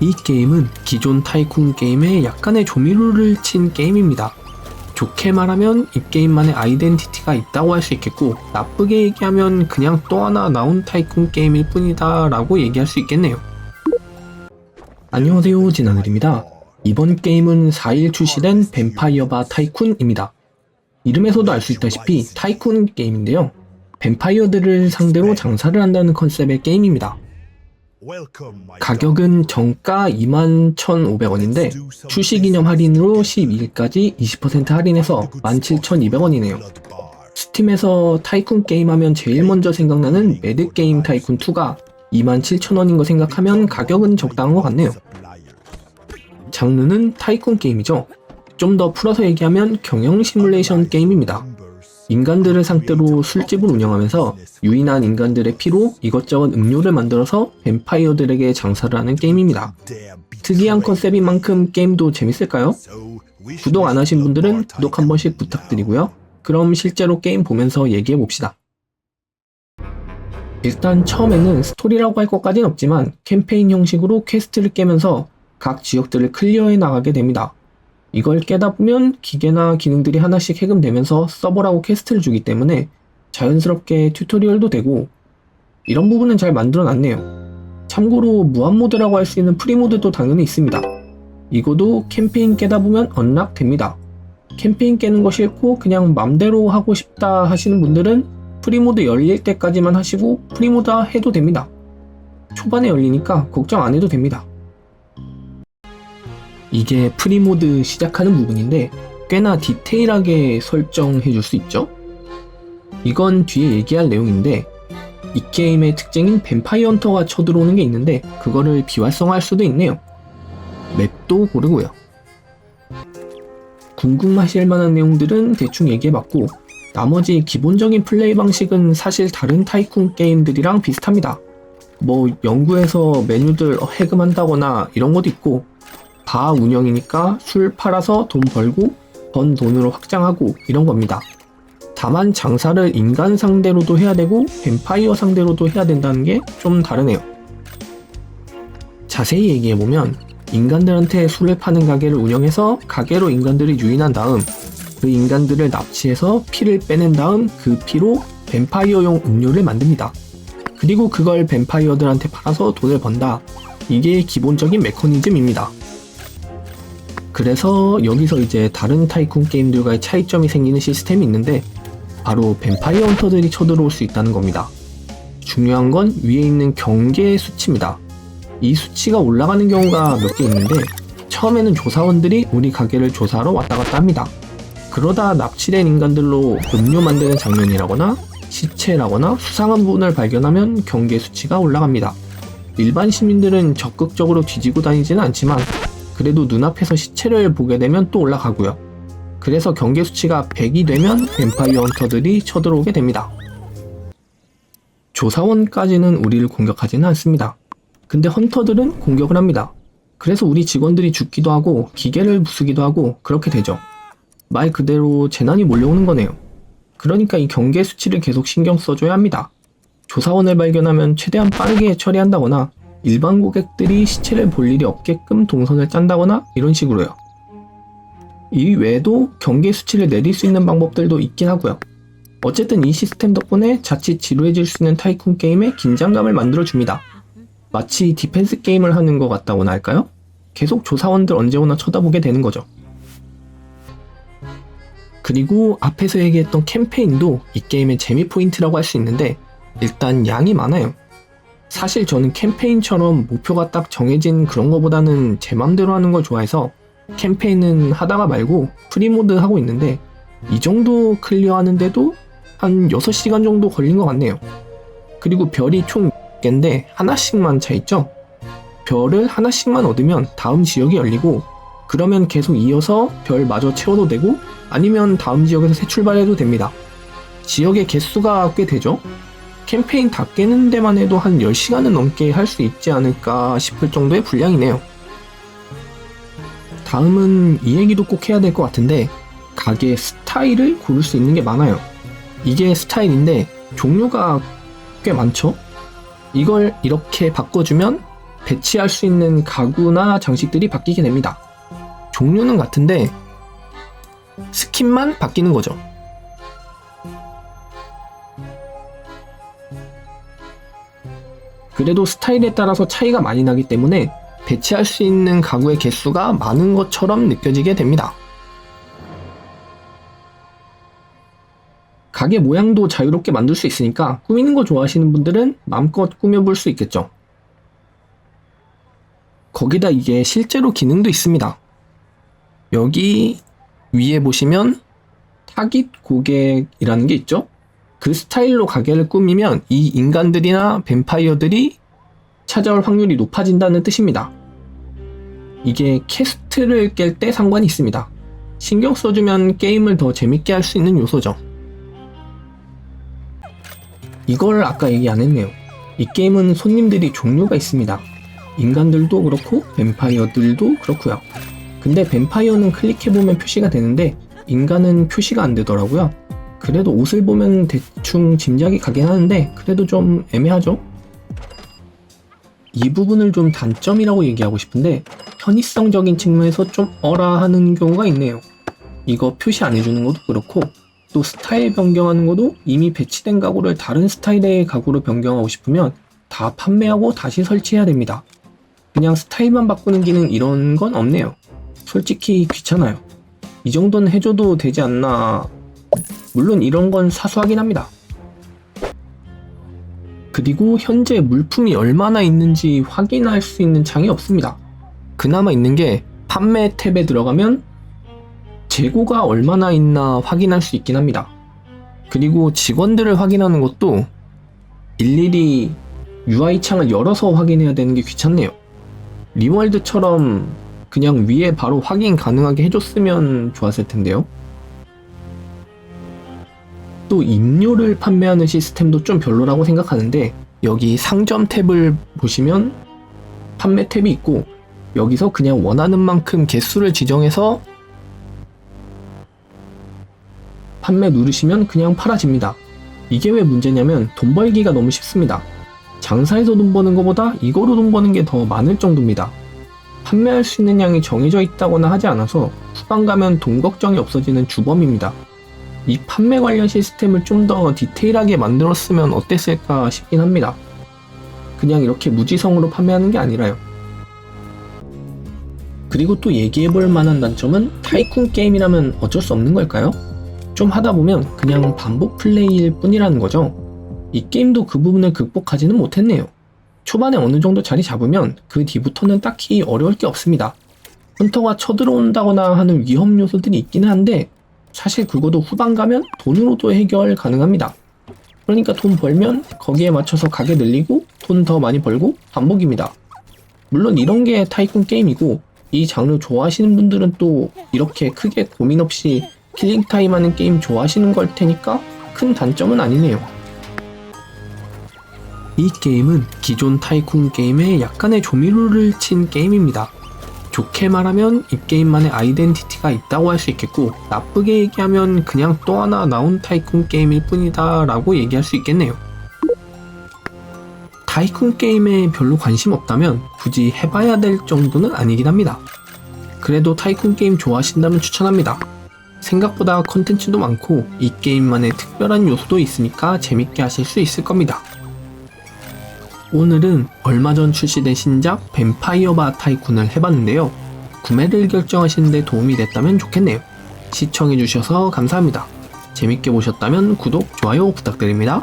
이 게임은 기존 타이쿤 게임에 약간의 조미료를 친 게임입니다. 좋게 말하면 이 게임만의 아이덴티티가 있다고 할 수 있겠고 나쁘게 얘기하면 그냥 또 하나 나온 타이쿤 게임일 뿐이다 라고 얘기할 수 있겠네요. 안녕하세요 진하늘입니다. 이번 게임은 4일 출시된 뱀파이어바 타이쿤입니다. 이름에서도 알 수 있다시피 타이쿤 게임인데요. 뱀파이어들을 상대로 장사를 한다는 컨셉의 게임입니다. 가격은 정가 21,500원인데 출시 기념 할인으로 12일까지 20% 할인해서 17,200원이네요. 스팀에서 타이쿤 게임 하면 제일 먼저 생각나는 매드 게임 타이쿤 2가 27,000원인 거 생각하면 가격은 적당한 것 같네요. 장르는 타이쿤 게임이죠. 좀 더 풀어서 얘기하면 경영 시뮬레이션 게임입니다. 인간들을 상대로 술집을 운영하면서 유인한 인간들의 피로 이것저것 음료를 만들어서 뱀파이어들에게 장사를 하는 게임입니다. 특이한 컨셉인 만큼 게임도 재밌을까요? 구독 안 하신 분들은 구독 한 번씩 부탁드리고요. 그럼 실제로 게임 보면서 얘기해 봅시다. 일단 처음에는 스토리라고 할 것까진 없지만 캠페인 형식으로 퀘스트를 깨면서 각 지역들을 클리어해 나가게 됩니다. 이걸 깨다 보면 기계나 기능들이 하나씩 해금되면서 서버라고 퀘스트를 주기 때문에 자연스럽게 튜토리얼도 되고 이런 부분은 잘 만들어 놨네요. 참고로 무한 모드라고 할 수 있는 프리 모드도 당연히 있습니다. 이거도 캠페인 깨다 보면 언락 됩니다. 캠페인 깨는 거 싫고 그냥 맘대로 하고 싶다 하시는 분들은 프리 모드 열릴 때까지만 하시고 프리 모드 해도 됩니다. 초반에 열리니까 걱정 안 해도 됩니다. 이게 프리모드 시작하는 부분인데 꽤나 디테일하게 설정해 줄 수 있죠? 이건 뒤에 얘기할 내용인데 이 게임의 특징인 뱀파이어 헌터가 쳐들어오는 게 있는데 그거를 비활성화할 수도 있네요. 맵도 고르고요. 궁금하실 만한 내용들은 대충 얘기해봤고 나머지 기본적인 플레이 방식은 사실 다른 타이쿤 게임들이랑 비슷합니다. 뭐 연구해서 메뉴들 해금한다거나 이런 것도 있고 바 운영이니까 술 팔아서 돈 벌고 번 돈으로 확장하고 이런 겁니다. 다만 장사를 인간 상대로도 해야 되고 뱀파이어 상대로도 해야 된다는 게 좀 다르네요. 자세히 얘기해보면 인간들한테 술을 파는 가게를 운영해서 가게로 인간들을 유인한 다음 그 인간들을 납치해서 피를 빼낸 다음 그 피로 뱀파이어용 음료를 만듭니다. 그리고 그걸 뱀파이어들한테 팔아서 돈을 번다. 이게 기본적인 메커니즘입니다. 그래서 여기서 이제 다른 타이쿤 게임들과의 차이점이 생기는 시스템이 있는데 바로 뱀파이어 헌터들이 쳐들어올 수 있다는 겁니다. 중요한 건 위에 있는 경계 수치입니다. 이 수치가 올라가는 경우가 몇 개 있는데 처음에는 조사원들이 우리 가게를 조사하러 왔다 갔다 합니다. 그러다 납치된 인간들로 음료 만드는 장면이라거나 시체라거나 수상한 부분을 발견하면 경계 수치가 올라갑니다. 일반 시민들은 적극적으로 뒤지고 다니지는 않지만 그래도 눈앞에서 시체를 보게 되면 또 올라가고요. 그래서 경계 수치가 100이 되면 뱀파이어 헌터들이 쳐들어오게 됩니다. 조사원까지는 우리를 공격하지는 않습니다. 근데 헌터들은 공격을 합니다. 그래서 우리 직원들이 죽기도 하고 기계를 부수기도 하고 그렇게 되죠. 말 그대로 재난이 몰려오는 거네요. 그러니까 이 경계 수치를 계속 신경 써줘야 합니다. 조사원을 발견하면 최대한 빠르게 처리한다거나 일반 고객들이 시체를 볼 일이 없게끔 동선을 짠다거나 이런 식으로요. 이 외에도 경계 수치를 내릴 수 있는 방법들도 있긴 하고요. 어쨌든 이 시스템 덕분에 자칫 지루해질 수 있는 타이쿤 게임에 긴장감을 만들어줍니다. 마치 디펜스 게임을 하는 것 같다고나 할까요? 계속 조사원들 언제 오나 쳐다보게 되는 거죠. 그리고 앞에서 얘기했던 캠페인도 이 게임의 재미 포인트라고 할 수 있는데 일단 양이 많아요. 사실 저는 캠페인처럼 목표가 딱 정해진 그런 거보다는 제 맘대로 하는 걸 좋아해서 캠페인은 하다가 말고 프리모드 하고 있는데 이 정도 클리어 하는데도 한 6시간 정도 걸린 것 같네요. 그리고 별이 총 4개인데 하나씩만 차 있죠? 별을 하나씩만 얻으면 다음 지역이 열리고 그러면 계속 이어서 별 마저 채워도 되고 아니면 다음 지역에서 새 출발해도 됩니다. 지역의 개수가 꽤 되죠? 캠페인 다 깨는 데만 해도 한 10시간은 넘게 할 수 있지 않을까 싶을 정도의 분량이네요. 다음은 이 얘기도 꼭 해야 될 것 같은데 가게 스타일을 고를 수 있는 게 많아요. 이게 스타일인데 종류가 꽤 많죠? 이걸 이렇게 바꿔주면 배치할 수 있는 가구나 장식들이 바뀌게 됩니다. 종류는 같은데 스킨만 바뀌는 거죠. 그래도 스타일에 따라서 차이가 많이 나기 때문에 배치할 수 있는 가구의 개수가 많은 것처럼 느껴지게 됩니다. 가게 모양도 자유롭게 만들 수 있으니까 꾸미는 거 좋아하시는 분들은 마음껏 꾸며볼 수 있겠죠. 거기다 이게 실제로 기능도 있습니다. 여기 위에 보시면 타깃 고객이라는 게 있죠? 그 스타일로 가게를 꾸미면 이 인간들이나 뱀파이어들이 찾아올 확률이 높아진다는 뜻입니다. 이게 캐스트를 깰 때 상관이 있습니다. 신경 써주면 게임을 더 재밌게 할 수 있는 요소죠. 이걸 아까 얘기 안 했네요. 이 게임은 손님들이 종류가 있습니다. 인간들도 그렇고 뱀파이어들도 그렇고요. 근데 뱀파이어는 클릭해보면 표시가 되는데 인간은 표시가 안 되더라고요. 그래도 옷을 보면 대충 짐작이 가긴 하는데 그래도 좀 애매하죠? 이 부분을 좀 단점이라고 얘기하고 싶은데 편의성적인 측면에서 좀 어라 하는 경우가 있네요. 이거 표시 안 해주는 것도 그렇고 또 스타일 변경하는 것도 이미 배치된 가구를 다른 스타일의 가구로 변경하고 싶으면 다 판매하고 다시 설치해야 됩니다. 그냥 스타일만 바꾸는 기능 이런 건 없네요. 솔직히 귀찮아요. 이 정도는 해줘도 되지 않나. 물론 이런 건 사소하긴 합니다. 그리고 현재 물품이 얼마나 있는지 확인할 수 있는 창이 없습니다. 그나마 있는 게 판매 탭에 들어가면 재고가 얼마나 있나 확인할 수 있긴 합니다. 그리고 직원들을 확인하는 것도 일일이 UI 창을 열어서 확인해야 되는 게 귀찮네요. 리월드처럼 그냥 위에 바로 확인 가능하게 해줬으면 좋았을 텐데요. 또饮料를 판매하는 시스템도 좀 별로라고 생각하는데 여기 상점 탭을 보시면 판매 탭이 있고 여기서 그냥 원하는 만큼 개수를 지정해서 판매 누르시면 그냥 팔아집니다. 이게 왜 문제냐면 돈 벌기가 너무 쉽습니다. 장사에서 돈 버는 것보다 이거로 돈 버는 게 더 많을 정도입니다. 판매할 수 있는 양이 정해져 있다거나 하지 않아서 후반 가면 돈 걱정이 없어지는 주범입니다. 이 판매 관련 시스템을 좀 더 디테일하게 만들었으면 어땠을까 싶긴 합니다. 그냥 이렇게 무지성으로 판매하는 게 아니라요. 그리고 또 얘기해 볼 만한 단점은 타이쿤 게임이라면 어쩔 수 없는 걸까요? 좀 하다 보면 그냥 반복 플레이일 뿐이라는 거죠. 이 게임도 그 부분을 극복하지는 못했네요. 초반에 어느 정도 자리 잡으면 그 뒤부터는 딱히 어려울 게 없습니다. 헌터가 쳐들어온다거나 하는 위험 요소들이 있기는 한데 사실 그거도 후반 가면 돈으로도 해결 가능합니다. 그러니까 돈 벌면 거기에 맞춰서 가게 늘리고 돈 더 많이 벌고 반복입니다. 물론 이런 게 타이쿤 게임이고 이 장르 좋아하시는 분들은 또 이렇게 크게 고민 없이 킬링 타임 하는 게임 좋아하시는 걸 테니까 큰 단점은 아니네요. 이 게임은 기존 타이쿤 게임에 약간의 조미료를 친 게임입니다. 좋게 말하면 이 게임만의 아이덴티티가 있다고 할 수 있겠고 나쁘게 얘기하면 그냥 또 하나 나온 타이쿤 게임일 뿐이다 라고 얘기할 수 있겠네요. 타이쿤 게임에 별로 관심 없다면 굳이 해봐야 될 정도는 아니긴 합니다. 그래도 타이쿤 게임 좋아하신다면 추천합니다. 생각보다 컨텐츠도 많고 이 게임만의 특별한 요소도 있으니까 재밌게 하실 수 있을 겁니다. 오늘은 얼마 전 출시된 신작 뱀파이어 바 타이쿤을 해봤는데요. 구매를 결정하시는데 도움이 됐다면 좋겠네요. 시청해주셔서 감사합니다. 재밌게 보셨다면 구독, 좋아요 부탁드립니다.